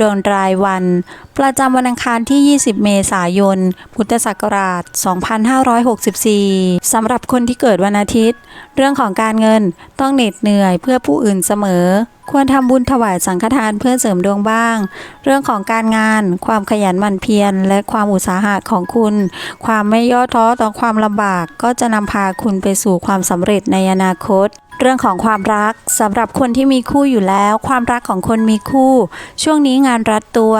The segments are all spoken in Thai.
ดวงรายวัน ประจำวันอังคารที่ 20 เมษายน พุทธศักราช 2564 สำหรับคนที่เกิดวันอาทิตย์ เรื่องของการเงินต้องเหน็ดเหนื่อยเพื่อผู้อื่นเสมอ ควรทำบุญถวายสังฆทานเพื่อเสริมดวงบ้าง เรื่องของการงาน ความขยันหมั่นเพียร และความอุตสาหะของคุณ ความไม่ย่อท้อต่อความลำบากก็จะนำพาคุณไปสู่ความสำเร็จในอนาคต เรื่องของความรักสำหรับคนที่มีคู่อยู่แล้ว ความรักของคนมีคู่ ช่วงนี้งานรัดตัว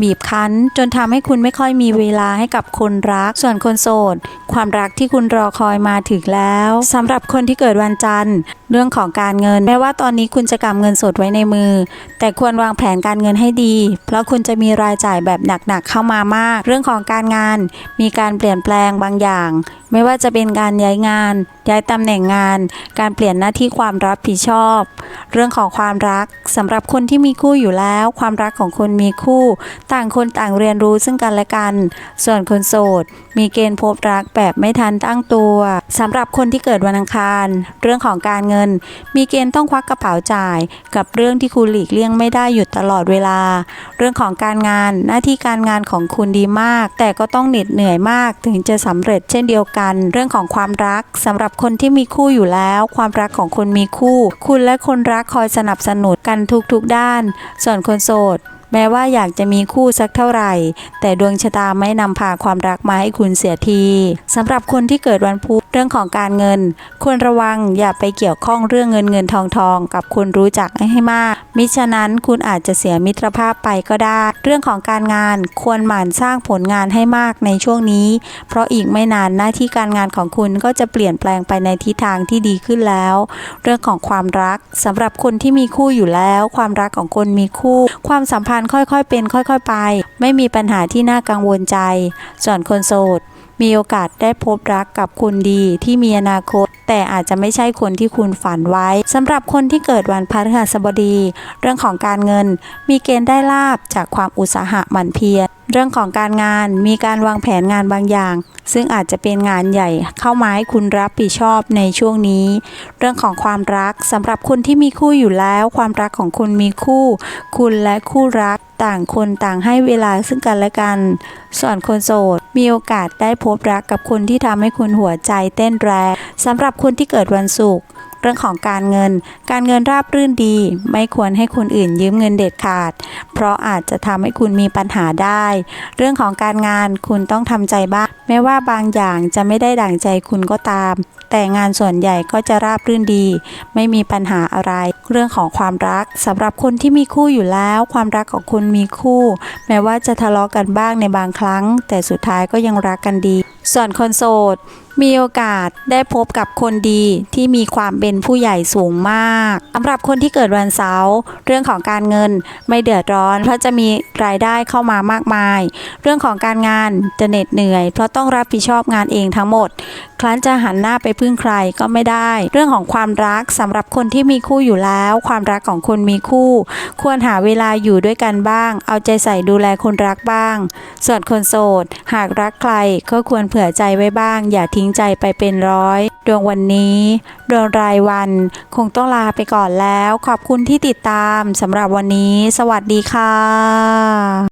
บีบคั้น จนทำให้คุณไม่ค่อยมีเวลาให้กับคนรัก ส่วนคนโสด ความรักที่คุณรอคอยมาถึงแล้วสำหรับคนที่เกิดวันจันทร์ เรื่องของการเงินแม้ว่าตอนนี้คุณจะกำเงินสดไว้ในมือ แต่ควรวางแผนการเงินให้ดี เพราะคุณจะมีรายจ่ายแบบหนักๆเข้ามามาก เรื่องของการงาน มีการเปลี่ยนแปลงบางอย่าง ไม่ว่าจะเป็นการย้ายงาน ย้ายตำแหน่งงาน การเปลี่ยนหน้าที่ความรับผิดชอบ เรื่องของความรักสำหรับคนที่มีคู่อยู่แล้ว ความรักของคนมีคู่ ต่างคนต่างเรียนรู้ซึ่งกันและกัน ส่วนคนโสด มีเกณฑ์พบรักแบบไม่ทันตั้งตัวสำหรับคนที่เกิดวันอังคาร เรื่องของการเงินมีเกณฑ์ต้องควักกระเป๋าจ่าย กับเรื่องที่คุณหลีกเลี่ยงไม่ได้อยู่ตลอดเวลา เรื่องของการงานหน้าที่การงานของคุณดีมาก แต่ก็ต้องเหน็ดเหนื่อยมากถึงจะสำเร็จเช่นเดียวกัน เรื่องของความรักสำหรับคนที่มีคู่อยู่แล้ว ความรักของคนมีคู่ คุณและคนรักคอยสนับสนุนกันทุกๆด้าน ส่วนคนโสด แม้ว่าอยากจะมีคู่สักเท่าไหร่ แต่ดวงชะตาไม่นำพาความรักมาให้คุณเสียทีสำหรับคนที่เกิดวันพุธเรื่องของการเงิน ควรระวังอย่าไปเกี่ยวข้องเรื่องเงินเงินทองทองกับคนรู้จักให้มาก มิฉะนั้นคุณอาจจะเสียมิตรภาพไปก็ได้ เรื่องของการงานควรหมั่นสร้างผลงานให้มากในช่วงนี้ เพราะอีกไม่นานหน้าที่การงานของคุณก็จะเปลี่ยนแปลงไปในทิศทางที่ดีขึ้นแล้ว เรื่องของความรักสำหรับคนที่มีคู่อยู่แล้ว ความรักของคนมีคู่ ความสัมพันธ์ค่อยๆเป็นค่อยๆไป ไม่มีปัญหาที่น่ากังวลใจ ส่วนคนโสด มีโอกาสได้พบรักกับคนดีที่มีอนาคต แต่อาจจะไม่ใช่คนที่คุณฝันไว้สำหรับคนที่เกิดวันพฤหัสบดี เรื่องของการเงิน มีเกณฑ์ได้ลาบจากความอุตสาหะหมั่นเพียรเรื่องของการงานมีการวางแผนงานบางอย่าง ซึ่งอาจจะเป็นงานใหญ่เข้ามาให้คุณรับผิดชอบในช่วงนี้ เรื่องของความรักสำหรับคนที่มีคู่อยู่แล้ว ความรักของคุณมีคู่ คุณและคู่รัก ต่างคนต่างให้เวลาซึ่งกันและกัน ส่วนคนโสด มีโอกาสได้พบรักกับคนที่ทำให้คุณหัวใจเต้นแรงสำหรับคนที่เกิดวันศุกร์ เรื่องของการเงิน การเงินราบรื่นดี ไม่ควรให้คนอื่นยืมเงินเด็ดขาด เพราะอาจจะทำให้คุณมีปัญหาได้ เรื่องของการงานคุณต้องทำใจบ้างแม้ว่าบางอย่างจะไม่ได้ดั่งใจคุณก็ตาม แต่งานส่วนใหญ่ก็จะราบรื่นดี ไม่มีปัญหาอะไร เรื่องของความรักสำหรับคนที่มีคู่อยู่แล้ว ความรักของคุณมีคู่ แม้ว่าจะทะเลาะกันบ้างในบางครั้ง แต่สุดท้ายก็ยังรักกันดี ส่วนคนโสดมีโอกาสได้พบกับคนดีที่มีความเป็นผู้ใหญ่สูงมากสำหรับคนที่เกิดวันเสาร์เรื่องของการเงินไม่เดือดร้อน เพราะจะมีรายได้เข้ามามากมาย เรื่องของการงานจะเหน็ดเหนื่อย เพราะต้องรับผิดชอบงานเองทั้งหมด ครั้นจะหันหน้าไปพึ่งใครก็ไม่ได้ เรื่องของความรักสำหรับคนที่มีคู่อยู่แล้ว ความรักของคนมีคู่ ควรหาเวลาอยู่ด้วยกันบ้าง เอาใจใส่ดูแลคนรักบ้าง ส่วนคนโสด หากรักใครก็ควรเผื่อใจไว้บ้างอย่าทิ้งใจไปเป็นร้อย ดวงวันนี้ ดวงรายวันคงต้องลาไปก่อนแล้ว ขอบคุณที่ติดตามสำหรับวันนี้ สวัสดีค่ะ